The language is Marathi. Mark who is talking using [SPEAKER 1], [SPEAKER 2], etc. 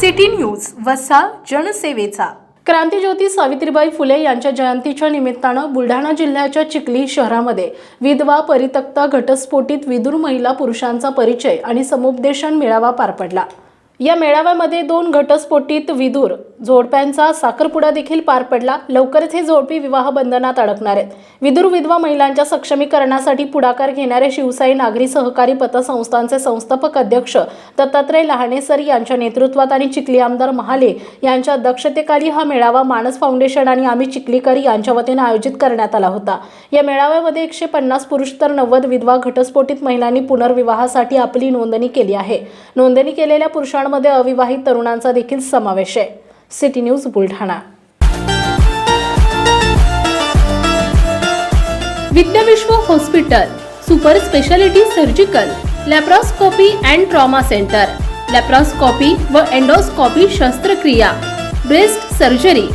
[SPEAKER 1] सिटी न्यूज वसा जनसेवेचा.
[SPEAKER 2] क्रांतीज्योती सावित्रीबाई फुले यांच्या जयंतीच्या निमित्तानं बुलढाणा जिल्ह्याच्या चिखली शहरामध्ये विधवा परितक्ता घटस्फोटित विदुर महिला पुरुषांचा परिचय आणि समुपदेशन मेळावा पार पडला. या मेळाव्यामध्ये दोन घटस्फोटीत विदूर जोडप्यांचा साखरपुडा देखील पार पडला. लवकरच हे जोडपी विवाह बंधनात अडकणार आहेत. विदूर विधवा महिलांच्या सक्षमीकरणासाठी पुढाकार घेणारे शिवसाई नागरी सहकारी पतसंस्थांचे संस्थापक अध्यक्ष दत्तात्रय लहाणेसर यांच्या नेतृत्वात आणि चिखली आमदार महाले यांच्या अध्यक्षतेखाली हा मेळावा मानस फाउंडेशन आणि आम्ही चिखलीकर यांच्या वतीनं आयोजित करण्यात आला होता. या मेळाव्यामध्ये एकशे पन्नास पुरुष तर नव्वद विधवा घटस्फोटीत महिलांनी पुनर्विवाहासाठी आपली नोंदणी केली आहे. नोंदणी केलेल्या यामध्ये अविवाहित तरुणांचा देखील समावेश आहे. City news Buldhana.
[SPEAKER 3] Vidyavishwa hospital super speciality surgical laparoscopy and trauma centre laparoscopy व एंडोस्कोपी शस्त्रक्रिया ब्रेस्ट सर्जरी